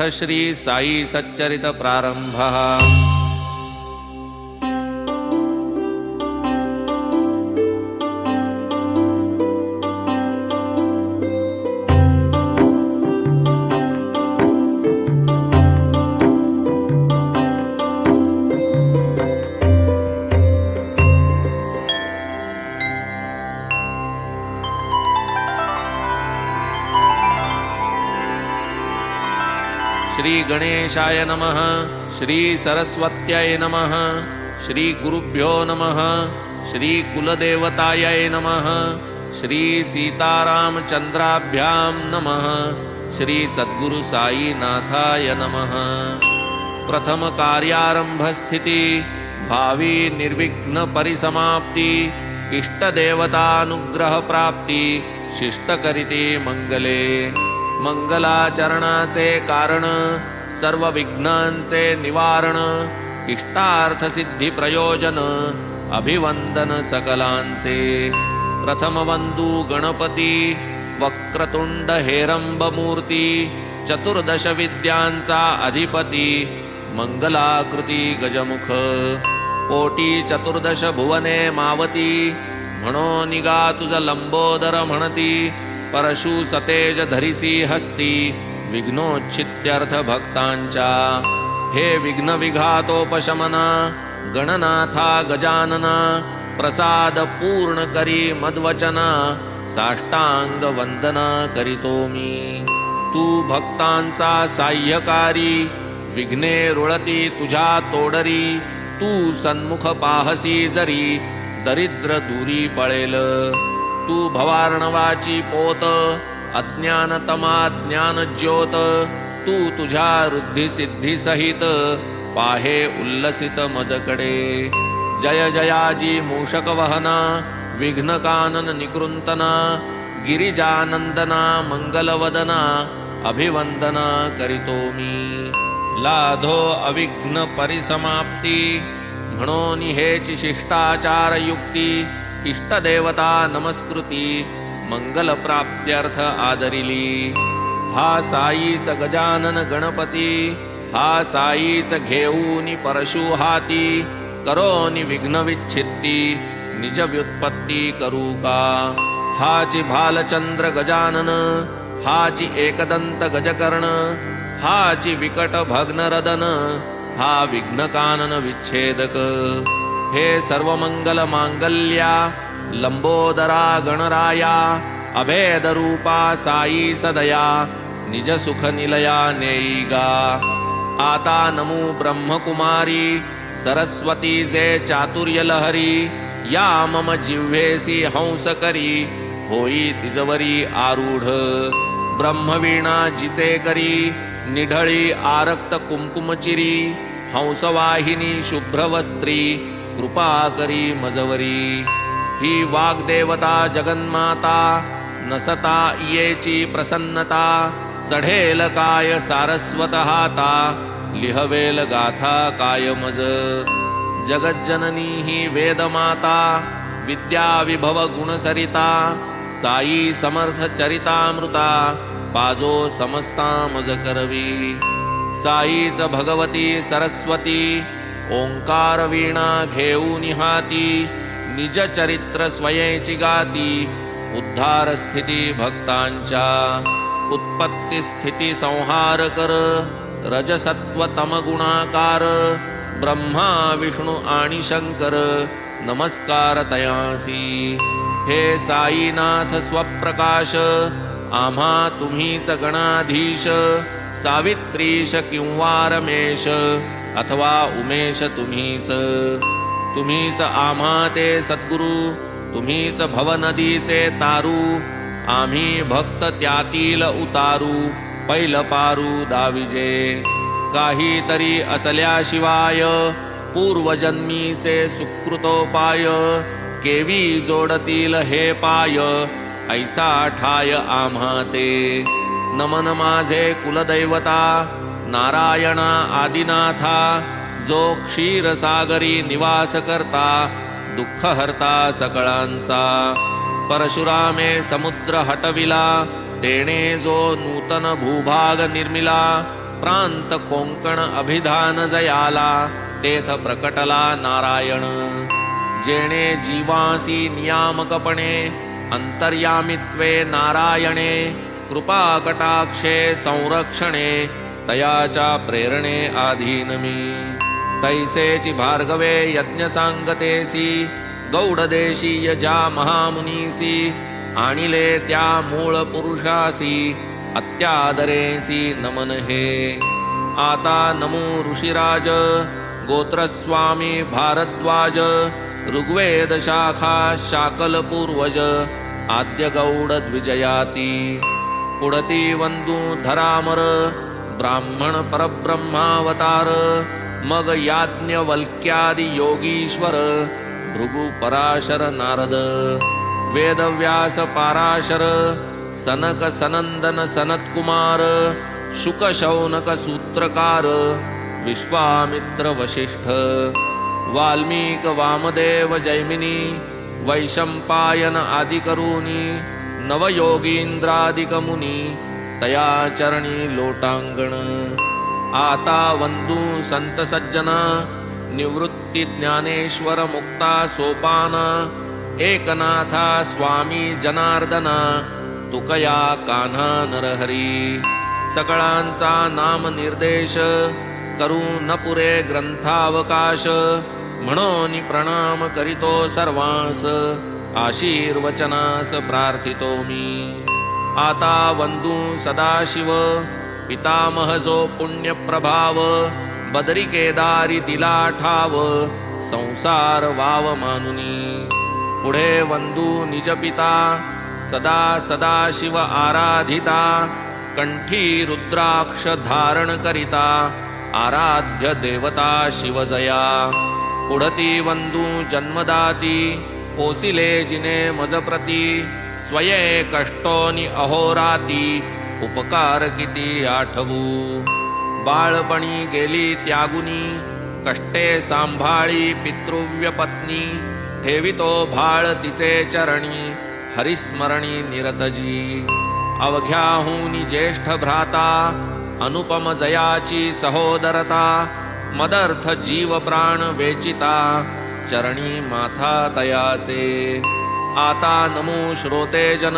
अथ श्री साई सच्चरित प्रारंभ। श्रीगणेशाय नमः श्रीसरस्वत्यै नमः श्रीगुरुभ्यो नमः श्रीकुलदेवतायै नमः श्रीसीतारामचन्द्राभ्यां नमः श्रीसद्गुरुसाईनाथाय नमः। प्रथमकार्यारम्भस्थिति भावीनिर्विघ्नपरिसमाप्ति इष्टदेवतानुग्रहप्राप्ति शिष्टकरिते मङ्गले। मंगलाचरणाचे कारण सर्व विघ्नांचे निवारण इष्टार्थ सिद्धी प्रयोजन अभिवंदन सकलांचे. प्रथम गणपती वक्रतुंड हेरंब मूर्ती चतुर्दश विद्यांचा अधिपती मंगलाकृती गजमुख. पोटी चतुर्दश भुवने मावती म्हणो निगा तुझ लंबोदर म्हणती परशु सतेज धरिसी हस्ती विघ्नोच्छित्यर्थ भक्तांच्या हे विघ्न विघातोपशमना गणनाथा गजानना प्रसाद पूर्ण करी मद्वचना साष्टांग वंदना करीतो मी। तू भक्तांचा साह्यकारी विघ्ने रुळती तुझ्या तोडरी तू सन्मुख पाहसी जरी दरिद्र दूरी पळेल। तू भवार्णवाची पोत अज्ञानतमा ज्ञान ज्योत तू तुझ्या वृद्धी पाहे उल्लसित मजकडे. जय जयाजी मूषक वहना विघ्न निकृंतना गिरिजानंदना मंगलवदना अभिवंदना करीतो मी. लाधो अविघ्न परिसमाप्ती म्हणून हेची शिष्टाचारयुक्ती इष्टदेवता नमस्कृती मंगलप्राप्त्यर्थ आदरिली। हा साईच गजानन गणपती हा साईच घेऊनी परशु हाती करोनी विघ्न विच्छित्ती निज व्युत्पत्ती करू का? हाची भालचंद्र गजानन हाची एकदंत गजकर्ण हाची विकट भग्न हा विघ्नकानन विच्छेदक। हे सर्व मंगल मांगल्या लंबोदरा गणराया अभेद रूपा साई सदया निज सुख निलया नेईगा आता नमो ब्रह्मकुमारी सरस्वती जे चातुर्य लहरी या मम जिव्हेसी हंस करी होई तिजवरी आरूढ। ब्रह्मवीणा जिचे करी निढळी आरक्त कुंकुमचिरी हंसवाहिनी शुभ्रवस्त्री कृपा करी मजवरी. ही वाग्देवता जगन्माता नसता इयेची प्रसन्नता चढेल काय सारस्वत हाता लिहवेल गाथा काय मज जगज्जननी ही वेदमाता विद्या विभव गुणसरिता साई समर्थ चरितामृता पाजो समस्ता मज करवी. साईच भगवती सरस्वती ओंकार वीणा घेऊन हाती निज चरित्र स्वयेची गाती उद्धार स्थिती भक्तांच्या उत्पत्ती स्थिती संहार कर रजसत्व तम गुणाकार ब्रह्मा विष्णू आणि शंकर नमस्कार तयासी. हे साईनाथ स्वप्रकाश आम्हा तुम्हीच गणाधीश सावित्रीश किंवा रमेश अथवा उमेश तुम्हीच. तुम्हीच आम्हा ते सद्गुरू तुम्हीच भवनदीचे तारू आम्ही भक्त त्यातील उतारू पैल पारू दाविजे. काहीतरी असल्याशिवाय पूर्वजन्मीचे सुकृतोपाय केवी जोडतील हे पाय ऐसा ठाय आम्हा ते नमन माझे कुलदैवता नारायणा आदिनाथा जो क्षीरसागरी निवास करता दुःख हरता सकळांचा. परशुरामे समुद्र हटविला तेणे जो नूतन भूभाग निर्मिला प्रांत कोंकण अभिधान जयाला तेथ प्रकटला नारायण. जेणे जीवासी नियामकपणे अंतर्यामित्वे नारायणे कृपाकटाक्षे संरक्षणे तयाच्या प्रेरणे आधीन मी तैसेची भार्गवे यज्ञ सांगतेसी गौडदेशीय ज्या महामुनीसी आणिले त्या मूळ पुरुषासी अत्यादरेसी नमन हे आता नमो ऋषिराज गोत्रस्वामी भारद्वाज ऋग्वेद शाखा शाकल पूर्वज आद्य गौड द्विजयाती पुढती वंदू धरामर ब्राह्मण परब्रह्मावतार मग याज्ञवल्क्यादि मगयाज्ञवल्क्यादियोगीश्वर भृगुपराशर नारद वेदव्यास पाराशर सनक सनन्दन सनत्कुमार शुकशौनकसूत्रकार विश्वामित्र वसिष्ठ वाल्मीक वामदेव जैमिनी वैशम्पायन आदिकरुनि नवयोगीन्द्रादिकमुनि तया चरणी लोटांगण. आता वंदू संत सज्जना निवृत्ती ज्ञानेश्वर मुक्ता सोपान एकनाथा स्वामी जनार्दना तुकया कान्हा नरहरी. सकळांचा नाम निर्देश करू न पुरे ग्रंथावकाश म्हणून प्रणाम करीतो सर्वांस आशीर्वचनास प्रार्थितो मी. आता वंदू सदाशिव पितामह जो पुण्यप्रभाव बदरी केदारी दिला ठाव संसार वाव मानुनी. पुढे वंदू निज पिता सदा सदाशिव आराधिता कंठी रुद्राक्ष धारण करिता आराध्य देवता शिवजया पुढती वंदू जन्मदाती पोसिले जिने मजप्रती स्वये कष्टोनी अहोराती उपकार किती आठवू। बाळपणी गेली त्यागुनी कष्टे सांभाळी पितृव्य पत्नी ठेवितो भाळ तिचे चरणी हरिस्मरणी निरतजी। अवघ्याहूनी ज्येष्ठ भ्राता अनुपम जयाची सहोदरता मदर्थ जीव प्राण वेचिता चरणी माथा तयाचे। आता नमो श्रोते जन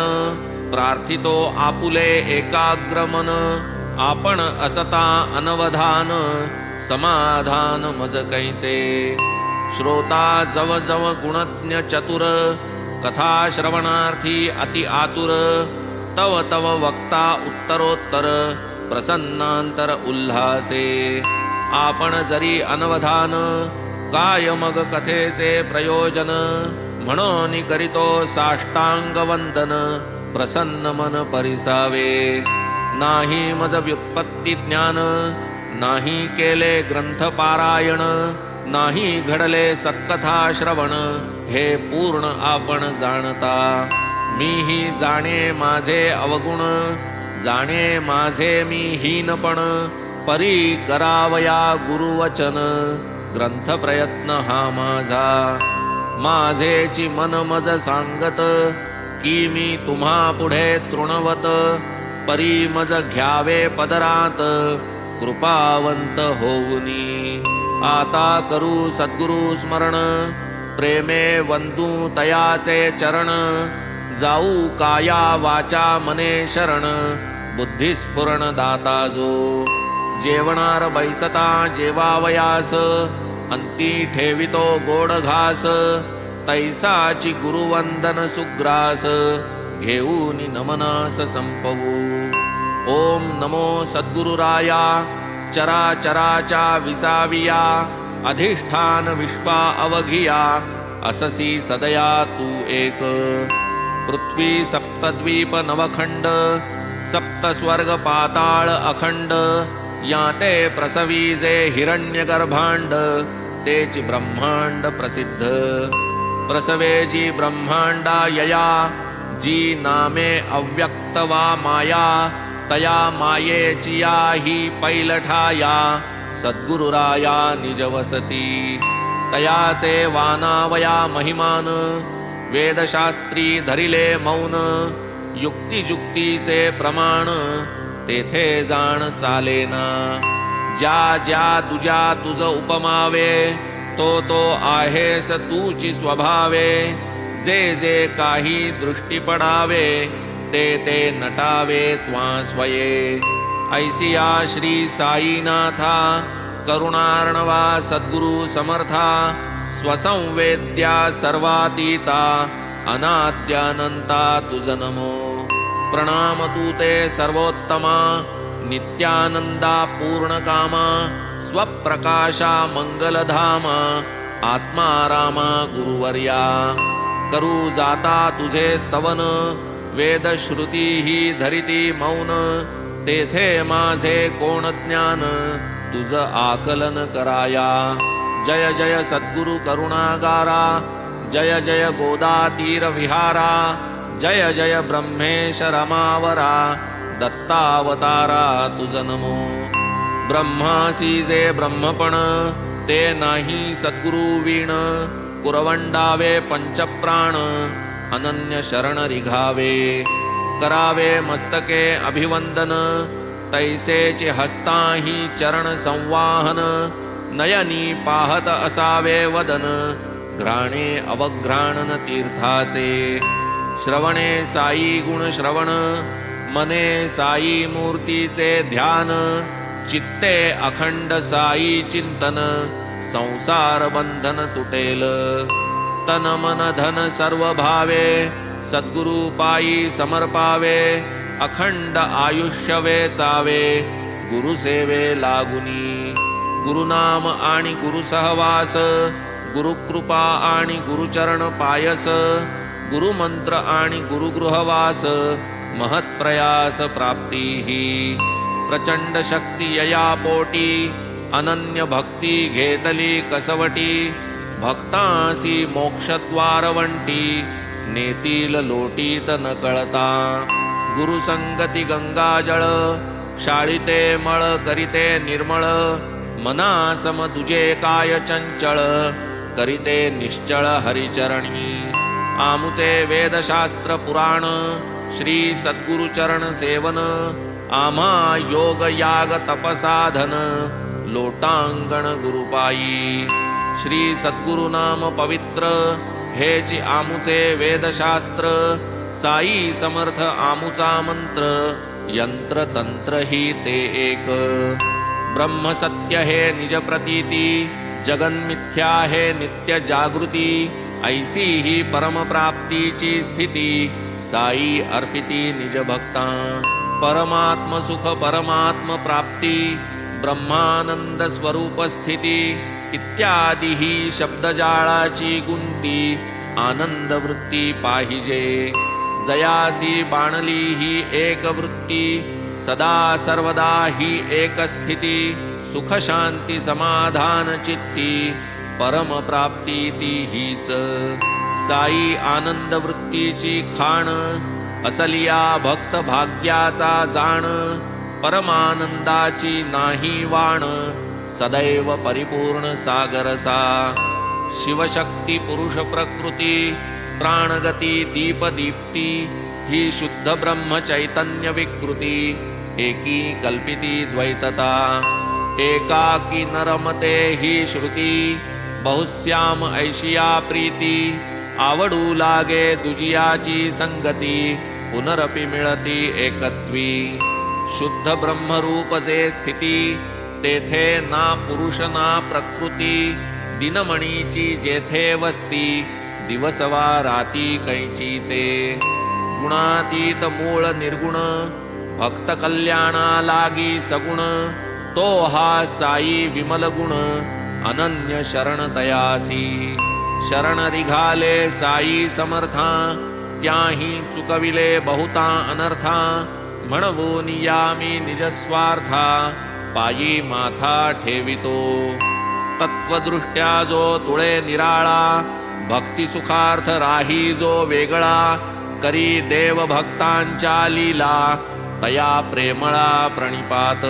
प्रार्थितो आपुले एकाग्रमन आपण असता अनवधान समाधान मज कैचे श्रोता जव जव गुणज्ञ चतुर कथा श्रवणार्थी अति आतुर तव तव वक्ता उत्तरोत्तर प्रसन्नांतर उल्हासे. आपण जरी अनवधान काय मग कथेचे प्रयोजन? म्हणून करीतो साष्टांग वंदन प्रसन्न मन परिसावे. नाही मज व्युत्पत्ती ज्ञान नाही केले ग्रंथ पारायण नाही घडले सत्कथा श्रवण हे पूर्ण आपण जाणता. मीही जाणे माझे अवगुण जाणे माझे मी हीनपण परी करावया गुरुवचन ग्रंथ प्रयत्न हा माझा. माझेची मन मज सांगत की मी तुम्हा पुढे तृणवत परी मज घ्यावे पदरात कृपावंत होऊनी. आता करू सद्गुरु स्मरण प्रेमे वंदू तयाचे चरण जाऊ काया वाचा मने शरण बुद्धिस्फुरण दाता जो. जेवणार बैसता जेवावयास अंती ठेवितो गोड घास तैसाची गुरुवंदन सुग्रास घेऊन नमनास संपवू. ओम नमो सद्गुरुराया चराचराचा विसाविया अधिष्ठान विश्वा अवघिया अससी सदया तू एक. पृथ्वी सप्तद्वीप नवखंड सप्त स्वर्ग पाताळ अखंड या ते प्रसवीजे हिरण्य गर्भांड ब्रह्मांड प्रसिद्ध. प्रसवेची ब्रह्मांडा यया जी नामे अव्यक्त वा माया तया मायेची या ही पैलठाया सद्गुरुराया निजवसती. तयाचे वानावया महिमान वेदशास्त्री धरिले मौन युक्तिजुक्तीचे प्रमाण तेथे जाण चालेना. ज्या ज्या तुझ्या तुझ उपमावे तो तो आहेस तूची स्वभावे. जे जे काही दृष्टी पडावे ते ते नटावे त्वा स्वये. ऐसिया श्री साईनाथा करुणार्णवा सद्गुरु समर्था स्वसंवेद्या सर्वातीता अनाद्यानंता तुझ नमो. प्रणाम तू ते सर्वोत्तमा नित्यानंदा पूर्णकामा स्वप्रकाशा मंगलधामा आत्मा रामा गुरुवर्या। करू जाता तुझे स्तवन वेदश्रुती ही धरिती मौन तेथे माझे कोण ज्ञान तुझ आकलन कराया। जय जय सद्गुरु करुणागारा जय जय गोदातीर विहारा जय जय ब्रह्मेश रमावरा दत्तावतारा तुझ नमो ब्रह्मासी जे ब्रह्मपण ते नाही सद्गुरु वीण कुरवंडावे पंचप्राण अनन्य शरण रिघावे। करावे मस्तके अभिवंदन तैसेचे हस्ताही चरण संवाहन। नयनी पाहत असावे वदन घ्राणे अवघ्राणन तीर्थाचे। श्रवणे साई गुण श्रवण मने साई मूर्तीचे ध्यान चित्ते अखंड साई चिंतन संसार बंधन तुटेल. तन मन धन सर्व भावे सद्गुरु पायी समर्पावे अखंड आयुष्य वेचावे गुरुसेवे लागुनी. गुरुनाम आणि गुरुसहवास गुरुकृपा आणि गुरुचरण पायस गुरुमंत्र आणि गुरुगृहवास महत्प्रयास प्राप्ती। ही प्रचंड शक्ती यया पोटी अनन्य भक्ती घेतली कसवटी। भक्तासी मोक्षद्वारवंटी नेतील लोटीत न कळता। गुरुसंगती गंगाजळ शाळिते मळ करिते निर्मळ। मनासम तुझे काय चंचळ करिते निश्चळ हरिचरणी। आमुचे वेदशास्त्र पुराण श्री सद्गुरुचरण सेवन आम्हा योग याग तपसाधन लोटांगण गुरुपायी। श्री सद्गुरु नाम पवित्र हेची आमुचे वेदशास्त्र साई समर्थ आमुचा मंत्र यंत्र तंत्र ही ते एक। ब्रह्म सत्य हे निज प्रतीती जगन्मिथ्या हे नित्य जागृती ऐसी ही परमप्राप्तीची स्थिती। साई अर्पिती निज भक्ता परमात्म सुख परमात्म प्राप्ती ब्रह्मानंद स्वरूप स्थिती इत्यादी ही शब्दजाळाची गुंती आनंद वृत्ती पाहिजे। जयासी बाणली ही एक वृत्ती सदा सर्वदा ही एक स्थिती सुख शांती समाधान चित्ती परम प्राप्ती ती हीच। साई आनंद भक्तीची खाण असलिया भक्त भाग्याचा जाण परमानंदाची नाही वाण सदैव परिपूर्ण सागरसा. शिवशक्ती पुरुष प्रकृती प्राणगती दीपदीप्ती ही शुद्ध ब्रह्म चैतन्य विकृती एकी कल्पिती द्वैतता. एकाकी नरमते ही श्रुती बहुश्याम ऐशिया प्रीती आवडू लागे दुजियाची संगती पुनरपि मिळती एकत्वी. शुद्ध ब्रह्मरूप जे स्थिती तेथे ना पुरुष ना प्रकृती दिनमणीची जेथे वस्ती दिवसवा राती कैची ते. गुणातीत मूळ निर्गुण भक्त कल्याणा लागी सगुण तो हा साई विमल गुण अनन्य शरण तयासी. शरण रिघाले साई समर्था त्याही चुकविले बहुता अनर्था म्हणवून यामी निजस्वार्था पायी माथा ठेवितो. तत्वदृष्ट्या जो तुळे निराळा भक्ती सुखार्थ राही जो वेगळा करी देव भक्तांच्या लीला तया प्रेमळा प्रणिपात.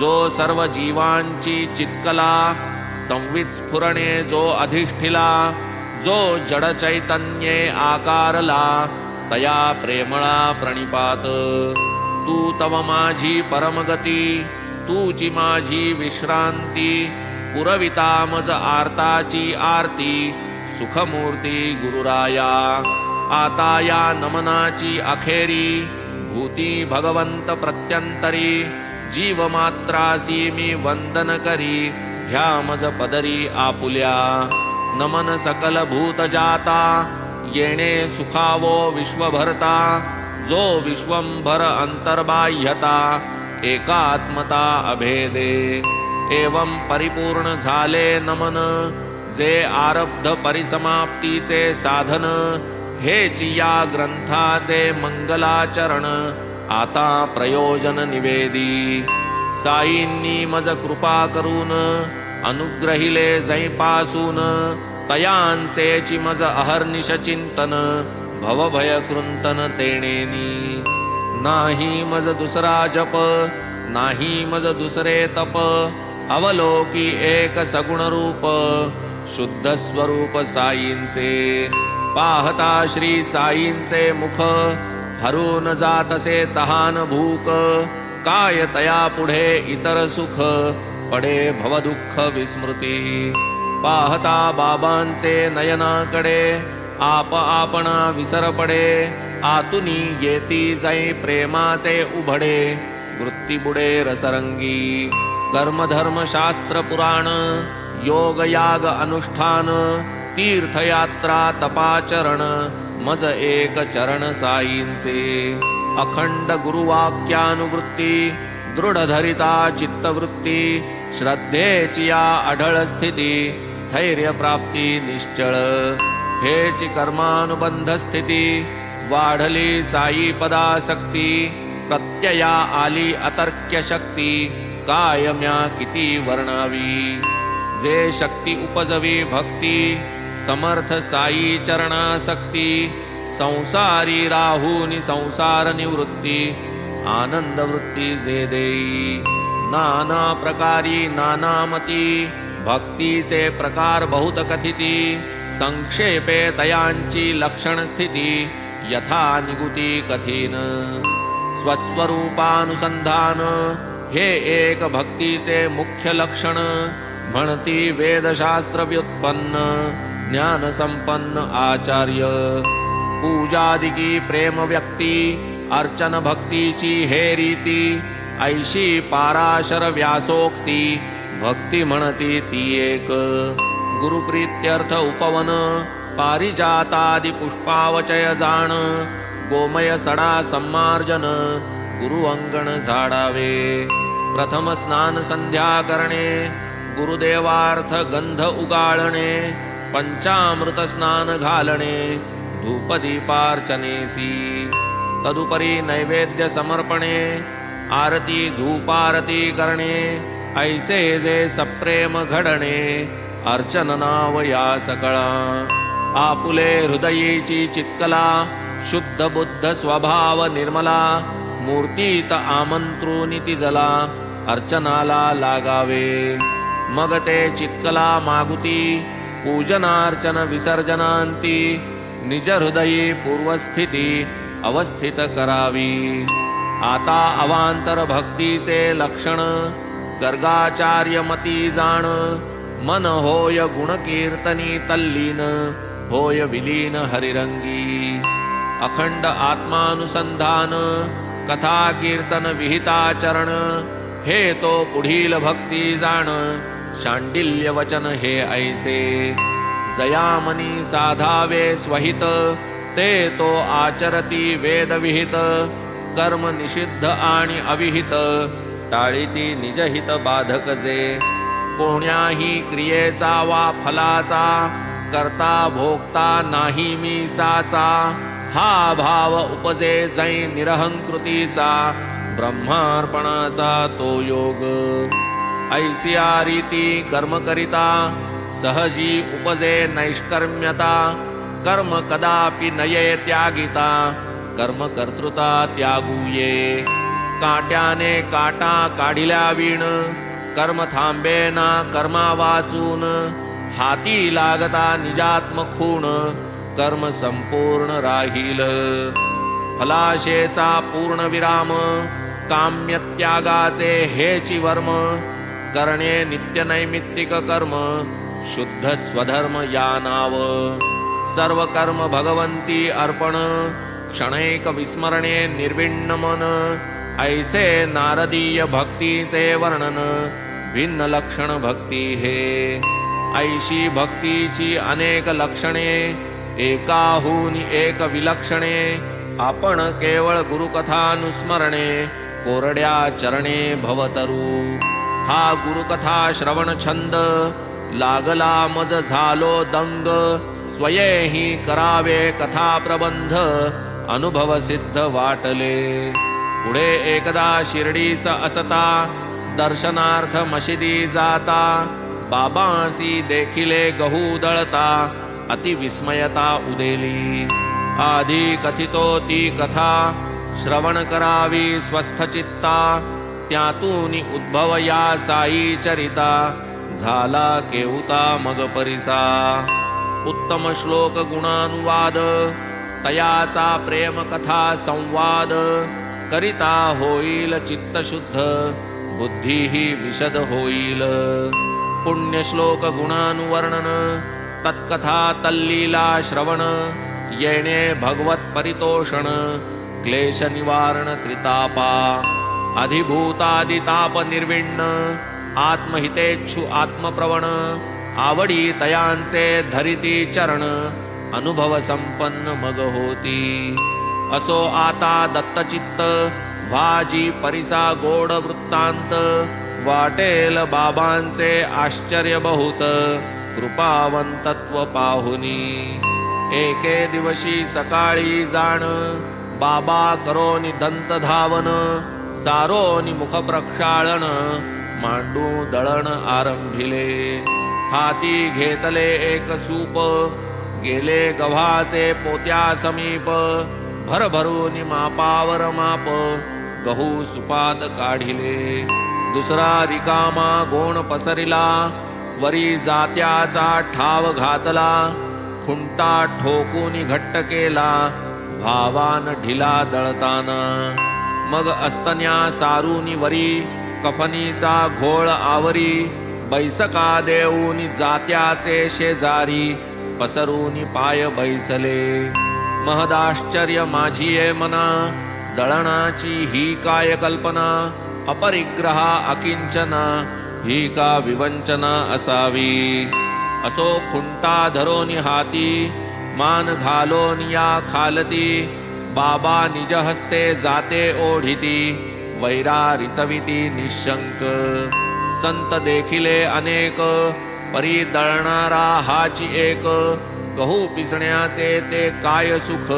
जो सर्व जीवांची चित्कला संवित स्फुरणे जो अधिष्ठिला जो जड चैतन्ये आकारला तया प्रेमळा प्रणिपात। तू तव माझी परमगती तूची माझी विश्रांती पुरविता मज आर्ताची आरती सुखमूर्ती गुरुराया। आता या नमनाची अखेरी भूती भगवंत प्रत्यंतरी जीव मात्रासी मी वंदन करी। घ्या मज पदरी आपुल्या नमन सकल भूत जाता येणे सुखावो विश्वभरता जो विश्वंभर अंतर्बाह्यता एकात्मता अभेदे एवं परिपूर्ण झाले नमन जे आरब्ध परिसमाप्तीचे साधन हे चिया ग्रंथाचे मंगलाचरण आता प्रयोजन निवेदी. साईंनी मज कृपा करून अनुग्रहिले जैपासून तयांचे चिमज अहर्निश चिंतन भवभय कृंतन तेणेनी. नाही मज दुसरा जप नाही मज दुसरे तप अवलोकी एक सगुण रूप शुद्ध स्वरूप साईंचे. पाहता श्री साईंचे मुख हरून जातसे तहान भूक काय तया पुढे इतर सुख पडे भवदुःख विस्मृती पाहता बाबांचे नयनाकडे आप आपणा विसर पडे आतुनी येती जाई प्रेमाचे उभडे. वृत्तीबुडे रसरंगी कर्मधर्म शास्त्र पुराण योग याग अनुष्ठान तीर्थयात्रा तपाचरण मज एक चरण साईंचे. अखंड गुरुवाक्यानुवृत्ती दृढधरिता चित्तवृत्ती श्रद्धेची या अढळ स्थिती स्थैर्य प्राप्ती निश्चळ. हेची कर्मानुबंध स्थिती वाढली साई पदासक्ती प्रत्यया आली अतर्क्य शक्ती कायम्या किती वर्णावी. जे शक्ती उपजवी भक्ती समर्थ साई चरणासक्ती संसारी राहूनी संसार निवृत्ती आनंद वृत्ती जे देई. नाना प्रकारी नानामती भक्तीचे प्रकार बहुत कथिती। संक्षेपे तयांची लक्षण स्थिती यथा निगुती कथीन। स्वस्वरूपानुसंधान हे एक भक्तीचे मुख्य लक्षण। म्हणती वेदशास्त्र व्युत्पन्न ज्ञान संपन्न आचार्य। पूजादिकी प्रेम व्यक्ती अर्चन भक्तीची हे रीती ऐशी पाराशर व्यासोक्ती भक्ती म्हणती ती एक. गुरुप्रीत्यर्थ उपवन पारिजातादि पुष्पावचय जाण गोमय सडा सम्मार्जन गुरु अंगण झाडावे. प्रथम स्नान संध्या करणे गुरुदेवार्थ गंध उगाळणे पंचामृत स्नान घालणे धूपदीपार्चनेसी. तदुपरी नैवेद्य समर्पणे आरती धूपारती करणे ऐसे जे सप्रेम घडणे अर्चन नाव या सकळा. आपुले हृदयीची चित्कला शुद्ध बुद्ध स्वभाव निर्मला मूर्तीत आमंत्रुनी जला अर्चनाला लागावे. मग ते चित्कला मागुती पूजनार्चन विसर्जनांती निज हृदयी पूर्वस्थिती अवस्थित करावी. आता अवांतर भक्तीचे लक्षण गर्गाचार्य मती जाण मन होय गुणकीर्तनी तल्लीन होय विलीन हरिरंगी. अखंड आत्मानुसंधान कथा कीर्तन विहिताचरण हे तो पुढील भक्ती जाण शांडिल्य वचन हे ऐसे. जयामनी साधावे स्वहित ते तो आचरती वेदविहित कर्म निषिद्ध आणि अविहित. टाळीती निजहित बाधक जे. कोण्याही क्रियेचा वा फलाचा करता भोगता नाही मी साचा. हा भाव उपजे जै निरहंकृतीचा ब्रह्मार्पणाचा तो योग. ऐसिया रीती कर्म करिता सहजी उपजे नैष्कर्म्यता कर्म कदापि नये त्यागिता. कर्म कर्तृता त्यागूये काट्याने काटा काढिल्या विण कर्म थांबे ना कर्मा वाचून हाती लागता निजात्म खूण कर्म संपूर्ण राहील। फलाशेचा पूर्ण विराम काम्य त्यागाचे हेची वर्म करणे नित्य नैमित्तिक कर्म शुद्ध स्वधर्म या नाव। सर्व कर्म भगवंती अर्पण क्षणैक विस्मरणे निर्विण्ण मन ऐसे नारदीय भक्तीचे वर्णन भिन्न लक्षण भक्ती हे. ऐशी भक्तीची अनेक लक्षणे एकाहून एक विलक्षणे आपण केवळ गुरुकथानुस्मरणे कोरड्या चरणे भवतरू. हा गुरुकथा श्रवण छंद लागला मज झालो दंग स्वयेही करावे कथा प्रबंध अनुभव सिद्ध वाटले. पुढे एकदा शिर्डीस असता दर्शनार्थ मशिदी जाता. बाबासी देखिले गहू दळता अतिविस्मयता उदेली. आधी कथितो ती कथा श्रवण करावी स्वस्थ चित्ता. त्यातून उद्भव या साई चरिता झाला केहुता मग परिसा. उत्तम श्लोक गुणानुवाद तयाचा प्रेम कथा संवाद करिता होईल चित्तशुद्ध बुद्धीही विशद होईल. पुण्यश्लोक गुणानुवर्णन तत्कथा तल्लीला श्रवण येणे भगवत परितोषण क्लेश निवारण त्रितापा अधिभूतादिताप निर्विण्ण आत्मप्रवण आवडी तयांचे धरिती चरण अनुभव संपन्न मग होती. असो आता दत्तचित्त व्हाजी परिसा गोड वृत्तांत वाटेल बाबांचे आश्चर्य बहुत कृपावंतत्व पाहुनी. एके दिवशी सकाळी जाण बाबा करोनी दंत धावन सारोनी मुख प्रक्षाळण मांडू दळण आरंभिले. हाती घेतले एक सूप गेले गव्हाचे पोत्या समीप. भरभरून मापावर माप. गहू सुपात काढिले. दुसरा रिकामा गोण पसरिला. वरी जात्याचा ठाव घातला. खुंटा ठोकून घट्ट केला. भावान ढिला दळताना. मग अस्तन्या सारूनी वरी. कफनीचा घोळ आवरी. बैसका देऊन जात्याचे शेजारी. पसरूनी पाय बैसले। महदाश्चर्य माझी ये मना दळणाची ही काय कल्पना अपरिग्रहा अकिंचना ही का विवंचना असावी? असो खुंटा धरोनी हाती मान घालोन या खालती बाबा निज हस्ते जाते ओढिती वैरा रिचविती निशंक। संत देखिले अनेक परी दळणारा हाची एक गहू पिसण्याचे ते काय सुख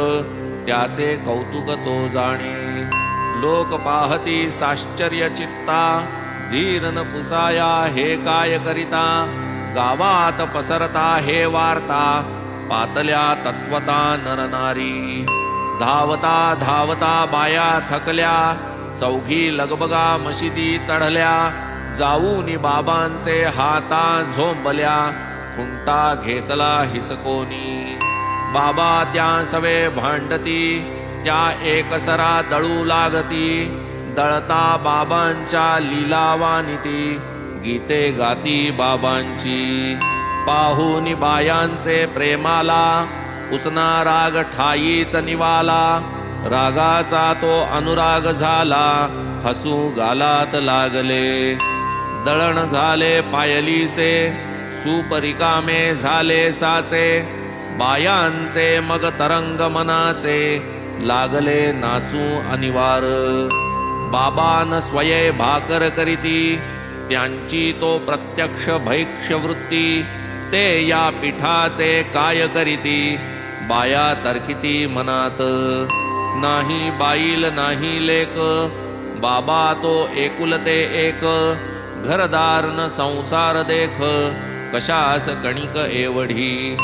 त्याचे कौतुक तो जाणे. लोक पाहती साश्चर्य चित्ता धीरन पुसाया हे काय करिता. गावात पसरता हे वार्ता पातल्या तत्वता नरनारी धावता धावता बाया थकल्या चौघी लगबगा मशिदी चढल्या. जाऊनी बाबांचे हाता झोंबल्या खुंटा घेतला हिसकोनी. बाबा त्या सवे भांडती त्या एकसरा दळू लागती. दळता बाबांच्या लिलावानिती गीते गाती बाबांची. पाहुनी बायांचे प्रेमाला उसना राग ठाईच निवाला. रागाचा तो अनुराग झाला हसू गालात लागले. दळण झाले पायलीचे सुपरिकामे झाले साचे बायांचे मग तरंग मनाचे लागले नाचू अनिवार. बाबान स्वये भाकर करीती त्यांची तो प्रत्यक्ष भैक्ष वृत्ती ते या पिठाचे काय करीती बाया तर्किती मनात. नाही बाईल नाही लेक बाबा तो एकुलते एक घरदार न संसार देख कशास कणिक एवढी?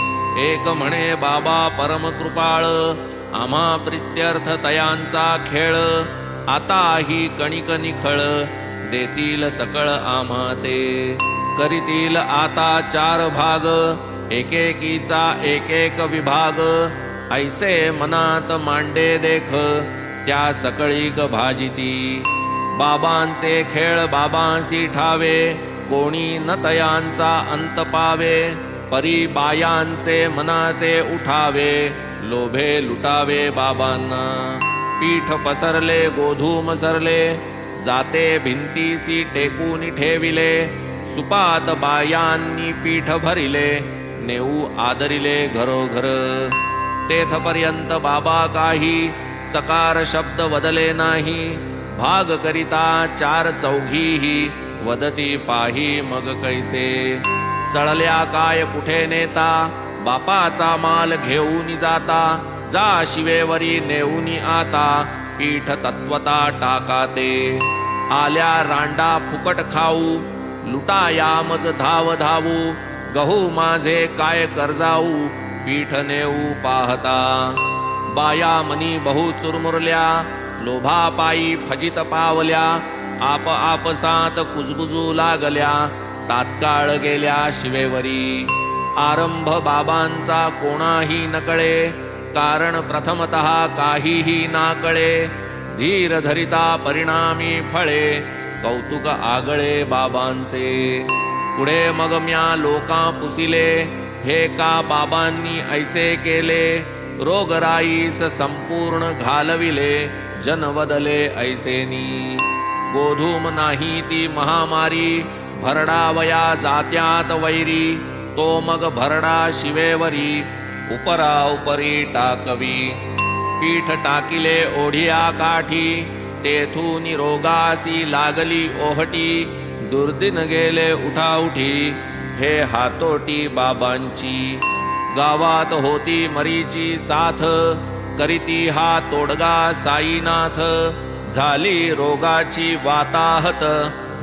एक म्हणे बाबा परम कृपाळ आम्हा प्रित्यर्थ तयांचा खेळ आता ही कणिक निखळ देतील सकळ आम्हा ते. करीतील आता चार भाग एकेकीचा एक एक विभाग ऐसे मनात मांडे देख त्या सकळीक भाजिती. बाबांचे खेळ बाबांसी ठावे कोणी न तयांचा अंत पावे परी बायांचे मनाचे उठावे लोभे लुटावे बाबांना. पीठ पसरले गोधूम सरले जाते भिंतीसी टेकून ठेविले सुपात बायांनी पीठ भरिले नेऊ आदरिले घरोघर. तेथपर्यंत बाबा काही चकार शब्द बदले नाही भाग करिता चार चौघीही वदती पाही मग कैसे. चळल्या काय कुठे नेता बापाचा माल घेऊन जाता जा शिवेवरी नेऊन आता पीठ तत्वता टाकाते. आल्या रांडा फुकट खाऊ लुटायामज धाव धावू गहू माझे काय कर्जाऊ पीठ नेऊ पाहता. बाया मनी बहु चुरमुरल्या लोभापायी फजित पावल्या आप आपसात कुजबुजू लागल्या तात्काळ गेल्या शिवेवरी. आरंभ बाबांचा कोणाही नकळे कारण प्रथमत काहीही नाकळे धीर धरिता परिणामी फळे कौतुक आगळे बाबांचे. पुढे मग म्या लोका पुसिले हे का बाबांनी ऐसे केले रोगराईस संपूर्ण घालविले जनवदले ऐसेनी। गोधूम नाही ती महामारी भरडावया जात्यात वैरी। तो मग भरडा शिवेवरी उपरा उपरी टाकवी। पीठ टाकिले ओढिया काठी तेथून रोगासी लागली ओहटी। दुर्दिन गेले उठाउठी हे हातोटी बाबांची। गावात होती मरीची साथ करीती हा तोडगा साईनाथ. झाली रोगाची वाताहत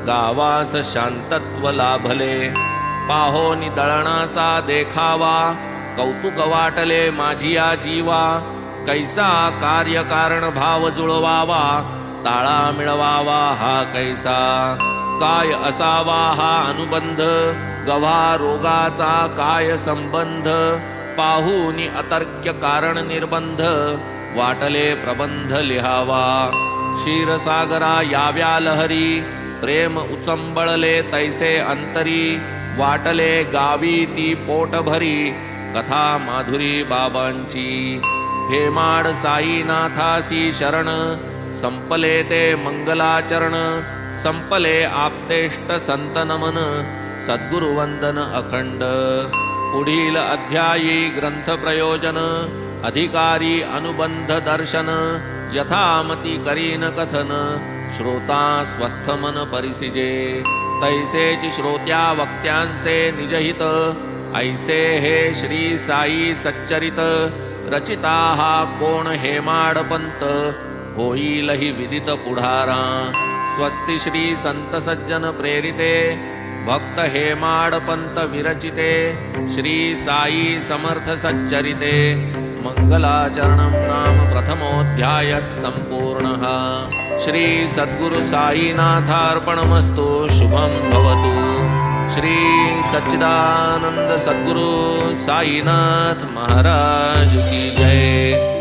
गावास शांतत्व लाभले. पाहोनी दळणाचा देखावा कौतुक वाटले माझिया जीवा. कैसा कार्यकारण भाव जुळवावा ताळा मिळवावा हा कैसा. काय असावा हा अनुबंध गव्हा रोगाचा काय संबंध? पाहून अतर्क्य कारण निर्बंध वाटले प्रबंध लिहावा। क्षीरसागरा याव्या लहरी प्रेम उचंबळले तैसे अंतरी वाटले गावी ती पोट भरी कथा माधुरी बाबांची। हेमाड साईनाथासी शरण संपले ते मंगलाचरण संपले आप्तेष्ट संत नमन सद्गुरुवंदन अखंड। पुढील अध्यायी ग्रंथ प्रयोजन अधिकारी अनुबंध दर्शन यथामती करीन कथन श्रोता स्वस्थ मन परिसिजे। तैसेच श्रोत्या वक्त्यांचे निजहित ऐसे हे श्री साई सच्चरित रचिता हा कोण हेमाडपंत होईल ही विदित पुढारा। स्वस्ति श्री संत सज्जन प्रेरिते भक्त हेमाडपंत विरचिते श्री साई समर्थ सच्चरिते. मङ्गलाचरणं नाम प्रथमोऽध्यायः सम्पूर्णः श्री शुभं भवतु. श्री सद्गुरु साईनाथ महाराज की जय.